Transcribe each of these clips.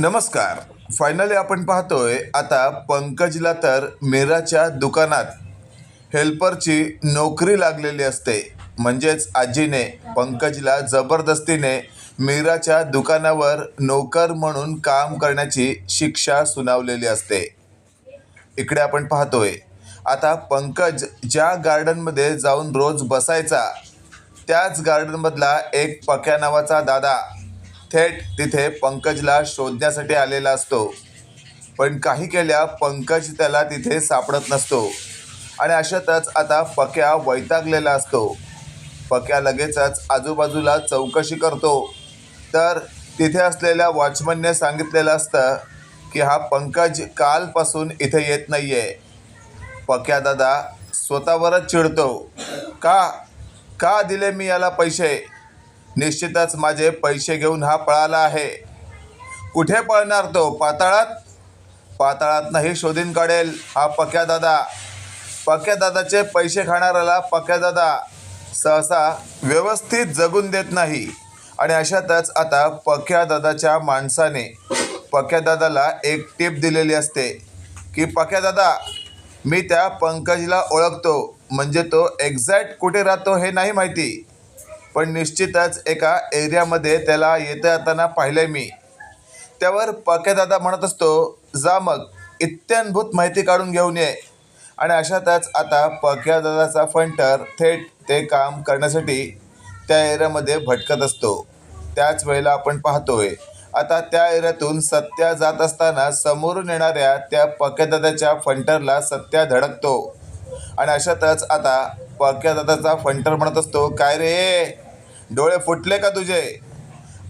नमस्कार. फायनली आपण पाहतोय आता पंकजला तर मीराच्या दुकानात हेल्परची नोकरी लागलेली असते. म्हणजेच आजीने पंकजला जबरदस्तीने मीराच्या दुकानावर नोकर म्हणून काम करण्याची शिक्षा सुनावलेली असते. इकडे आपण पाहतोय आता पंकज ज्या गार्डनमध्ये जाऊन रोज बसायचा त्याच गार्डनमधला एक पक्या नावाचा दादा थेट तिथे पंकजला शोधण्यासाठी आलेला असतो. पण काही केल्या पंकज त्याला तिथे सापडत नसतो. आणि अशातच आता पक्या वैतागलेला असतो. पक्या लगेचच आजूबाजूला चौकशी करतो. तर तिथे असलेल्या वॉचमनने सांगितलेलं असतं की हा पंकज कालपासून इथे येत नाही आहे पक्या दादा स्वतःवरच चिडतो. का? का दिले मी याला पैसे? निश्चितच माझे पैसे घेऊन हा पळाला आहे. कुठे पळणार तो? पाताळात? पाताळात नाही शोधीन काढेल हा पक्या दादा. पक्या दादाचे पैसे खाणाऱ्याला पक्या दादा. सहसा व्यवस्थित जगून देत नाही. आणि अशातच आता पक्या दादाच्या माणसाने पक्या दादाला एक टीप दिलेली असते की पक्या दादा मी त्या पंकजला ओळखतो. म्हणजे तो एक्झॅक्ट कुठे राहतो हे नाही माहिती. पण निश्चितच एका एरियामध्ये त्याला येता जाताना पाहिलं आहे मी. त्यावर पक्यादादा म्हणत असतो जा मग इत्यानभूत माहिती काढून घेऊन ये. आणि अशातच आता पक्यादादाचा फंटर थेट ते काम करण्यासाठी त्या एरियामध्ये भटकत असतो. त्याच वेळेला आपण पाहतोय आता त्या एरियातून सत्या जात असताना समोरून येणाऱ्या त्या पक्यादादाच्या फंटरला सत्या धडकतो. आणि अशातच आता पक्यादादाचा फंटर म्हणत असतो काय रे? डोळे फुटले का तुझे?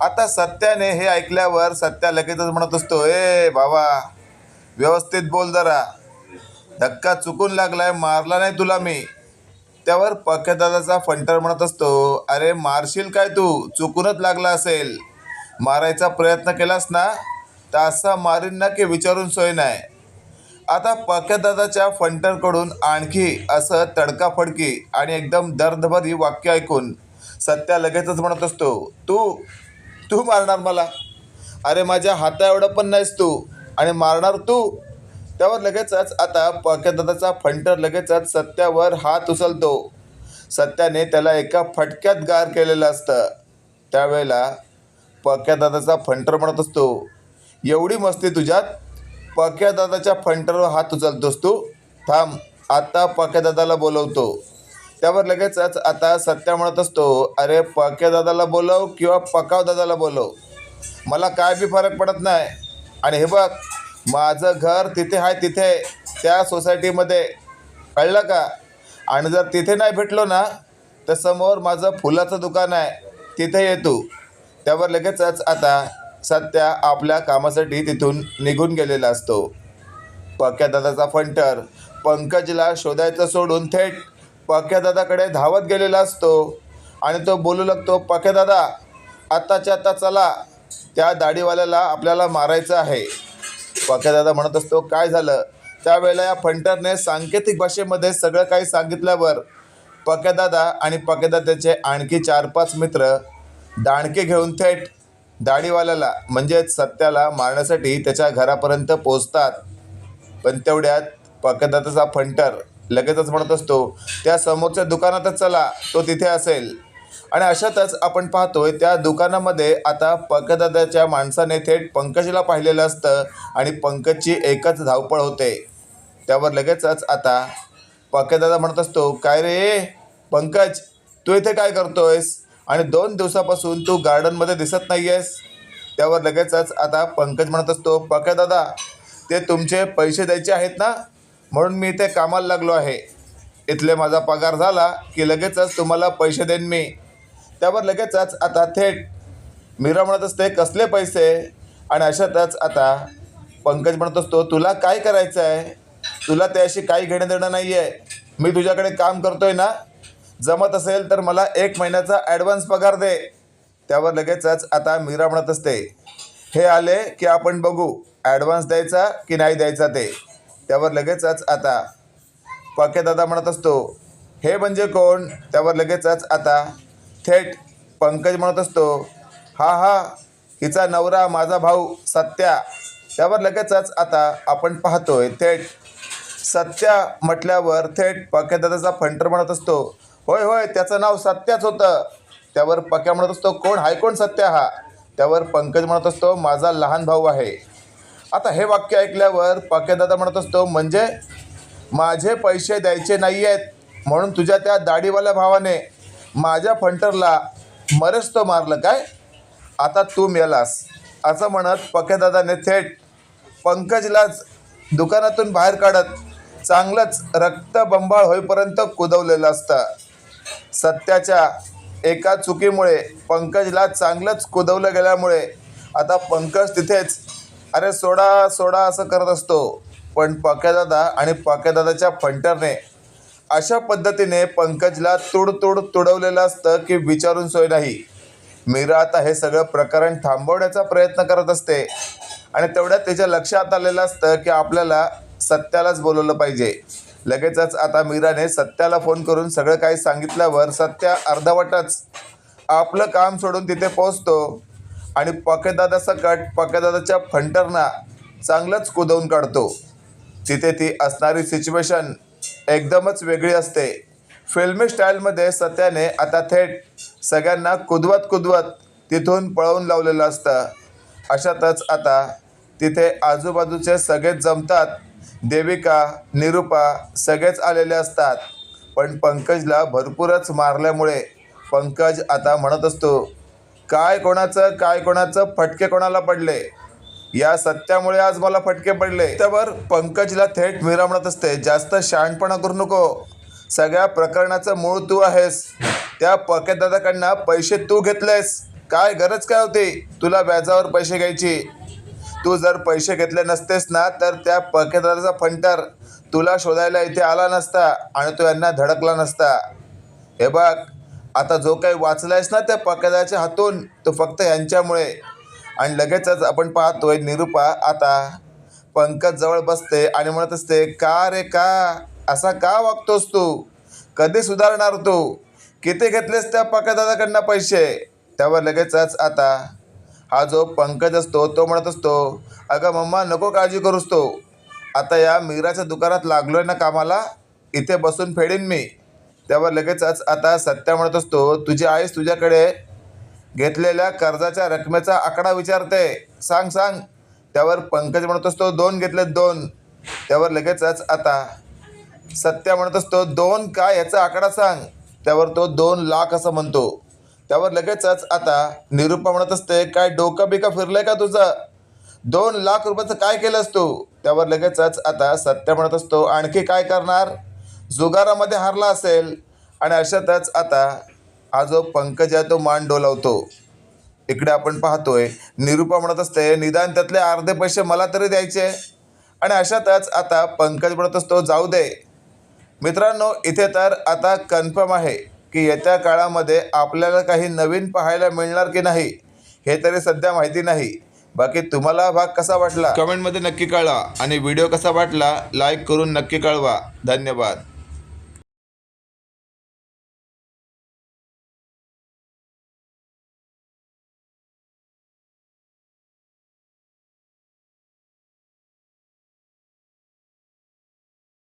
आता सत्याने हे ऐकल्यावर सत्या लगेचच म्हणत असतो ए बाबा व्यवस्थित बोल जरा. धक्का चुकून लागलाय मारला नाही तुला मी. त्यावर पक्यादादाचा फंटर म्हणत असतो अरे मारशील काय तू? चुकूनच लागला असेल. मारायचा प्रयत्न केलास ना तर असा मारीन ना की विचारून सोय नाही. आता पक्यादादाच्या फंटरकडून आणखी असं तडकाफडकी आणि एकदम दर्दभरी वाक्य ऐकून सत्या लगेचच म्हणत असतो तू तू मारणार मला? अरे माझ्या हाता एवढं पण नाहीस तू. आणि मारणार तू? त्यावर लगेचच आता पक्यादादाचा फंटर लगेचच सत्यावर हात उचलतो. सत्याने त्याला एका फटक्यात गार केलेलं असतं. त्यावेळेला पक्यादादाचा फंटर म्हणत असतो एवढी मस्ती तुझ्यात? पक्यादादाच्या फंटरवर हात उचलतोस तू. थांब आता पक्यादादाला बोलवतो. त्यावर लगेचच आता सत्या म्हणत असतो अरे पक्या दादाला बोलव किंवा पकाव दादाला बोलव. मला काय बी फरक पडत नाही. आणि हे बघ माझं घर तिथे आहे तिथे त्या सोसायटीमध्ये. कळलं का? आणि जर तिथे नाही भेटलो ना तर समोर माझं फुलाचं दुकान आहे. तिथे ये तू. त्यावर लगेचच आता सत्या आपल्या कामासाठी तिथून निघून गेलेला असतो. पक्यादादाचा फंटर पंकजला शोधायचं सोडून थेट पक्यादादाकडे धावत गेलेला असतो आणि तो बोलू लागतो पक्यादादा आत्ताच्या आत्ता चला त्या दाढीवाल्याला आपल्याला मारायचं आहे. पक्यादादा म्हणत असतो काय झालं? त्यावेळेला या फंटरने सांकेतिक भाषेमध्ये सगळं काही सांगितल्यावर पक्यादादा आणि पक्यादादाचे आणखी चार पाच मित्र दाणके घेऊन थेट दाढीवाल्याला म्हणजेच सत्याला मारण्यासाठी त्याच्या घरापर्यंत पोचतात पण तेवढ्यात पक्यादादाचा फंटर लगेचच म्हणत असतो त्या समोरच्या दुकानातच चला तो तिथे असेल. आणि अशातच आपण पाहतोय त्या दुकानामध्ये आता पक्यादादाच्या माणसाने थेट पंकजला पाहिलेलं असतं आणि पंकजची एकच धावपळ होते. त्यावर लगेचच आता पक्यादादा म्हणत असतो काय रे? पंकज तू इथे काय करतोयस? आणि दोन दिवसापासून तू गार्डनमध्ये दिसत नाही आहेस त्यावर लगेचच आता पंकज म्हणत असतो पक्यादादा ते तुमचे पैसे द्यायचे आहेत ना? म्हणून मी इथे कामाला लागलो आहे. इथले माझा पगार झाला की लगेचच तुम्हाला पैसे देईन मी. त्यावर लगेचच आता थेट मीरा म्हणत असते कसले पैसे? आणि अशातच आता पंकज म्हणत असतो तुला काय करायचं आहे तुला त्याशी काही घेणं देणं नाही आहे मी तुझ्याकडे काम करतोय ना? जमत असेल तर मला एक महिन्याचा ॲडव्हान्स पगार दे. त्यावर लगेचच आता मीरा म्हणत असते. हे आले की आपण बघू ॲडव्हान्स द्यायचा की नाही द्यायचा ते. त्यावर लगेचच आता. दादा म्हणत असतो हे म्हणजे कोण? त्यावर लगेचच आता. थेट पंकज म्हणत असतो हा हा हिचा नवरा माझा भाऊ सत्या. त्यावर लगेचच आता आपण पाहतोय थेट सत्या म्हटल्यावर थेट पक्यादादाचा फंटर म्हणत असतो होय होय त्याचं नाव सत्याच होतं. त्यावर पक्या म्हणत असतो कोण? हाय कोण सत्या हा? त्यावर पंकज म्हणत असतो माझा लहान भाऊ आहे. आता हे वाक्य ऐकल्यावर पक्यादादा म्हणत असतो म्हणजे? माझे पैसे द्यायचे नाही आहेत म्हणून तुझ्या त्या दाढीवाल्या भावाने माझ्या फंटरला मरेच तो मारलं काय? आता तू मेलास. असं म्हणत पक्यादादाने थेट पंकजलाच दुकानातून बाहेर काढत चांगलंच रक्तबंबाळ होईपर्यंत कुदवलेलं असतं. सत्याच्या एका चुकीमुळे पंकजला चांगलंच कुदवलं गेल्यामुळे आता पंकज तिथेच. अरे सोडा सोडा असं करत असतो. पण पक्यादादा आणि पक्यादादाच्या फंटरने अशा पद्धतीने पंकजला तुडतुड तुडवलेलं असतं की विचारून सोय नाही. मीरा आता हे सगळं प्रकरण थांबवण्याचा प्रयत्न करत असते. आणि तेवढ्यात तिच्या लक्षात आलेलं असतं की आपल्याला सत्यालाच बोलवलं पाहिजे. लगेचच आता मीराने सत्याला फोन करून सगळं काही सांगितल्यावर सत्या अर्धवटच आपलं काम सोडून तिथे पोहोचतो. आणि पकेदादाचा कट पकेदादाच्या फंटरना चांगलंच कुदवून काढतो. तिथे ती असणारी सिच्युएशन एकदमच वेगळी असते. फिल्मी स्टाईलमध्ये सत्याने आता थेट सगळ्यांना कुदवत कुदवत तिथून पळवून लावलेलं असतं. अशातच आता तिथे आजूबाजूचे सगळेच जमतात. देविका निरुपा सगळेच आलेले असतात. पण पंकजला भरपूरच मारल्यामुळे पंकज आता म्हणत असतो काय कोणाचं काय कोणाचं फटके कोणाला पडले? या सत्यामुळे आज मला फटके पडले. त्यावर पंकजला थेट मीरा म्हणत असते जास्त शहाणपणा करू नको. सगळ्या प्रकरणाचं मूळ तू आहेस. त्या पकेदादाकडनं पैसे तू घेतलेस. काय गरज काय होती? तुला व्याजावर पैसे घ्यायची. तू जर पैसे घेतले नसतेस ना तर त्या पकेदाराचा फंटर तुला शोधायला इथे आला नसता आणि तो यांना धडकला नसता. हे बघ आता जो काही वाचलायस ना त्या पकेदाच्या हातून तो फक्त यांच्यामुळे. आणि लगेचच आपण पाहतोय निरुपा आता पंकज जवळ बसते आणि म्हणत असते का रे का? असा का वागतोस तू? कधी सुधारणार तू? किती घेतलेस त्या पकेदादाकडनं पैसे? त्यावर लगेचच आता हा जो पंकज असतो तो म्हणत असतो अगं मम्मा नको काळजी करूस तो. आता या मीराच्या दुकानात लागलोय ना कामाला इथे बसून फेडीन मी. त्यावर लगेचच आता सत्या म्हणत असतो तुझी आईस तुझ्याकडे घेतलेल्या कर्जाच्या रकमेचा आकडा विचारते. सांग सांग. त्यावर पंकज म्हणत असतो दोन घेतलेत दोन. त्यावर लगेचच आता सत्या म्हणत असतो दोन काय याचा आकडा सांग. त्यावर तो दोन लाख असं म्हणतो. त्यावर लगेचच आता निरुपा म्हणत असते काय डोकं बिका फिरलंय का तुझं? दोन लाख रुपयाचं काय केलंस तू? त्यावर लगेचच आता सत्य म्हणत असतो आणखी काय करणार? जुगारामध्ये हारला असेल. आणि अशातच आता हा जो पंकज आहे तो मान डोलावतो. इकडे आपण पाहतोय निरुपा म्हणत असते निदान त्यातले अर्धे पैसे मला तरी द्यायचे. आणि अशातच आता पंकज म्हणत असतो जाऊ दे. मित्रांनो इथे तर आता कन्फर्म आहे. की येत्या काळामध्ये आपल्याला काही नवीन पाहायला मिळणार की नाही हे तरी सध्या माहिती नाही. बाकी तुम्हाला हा भाग कसा वाटला? कमेंटमध्ये नक्की कळवा आणि व्हिडिओ कसा वाटला लाईक करून नक्की कळवा. धन्यवाद.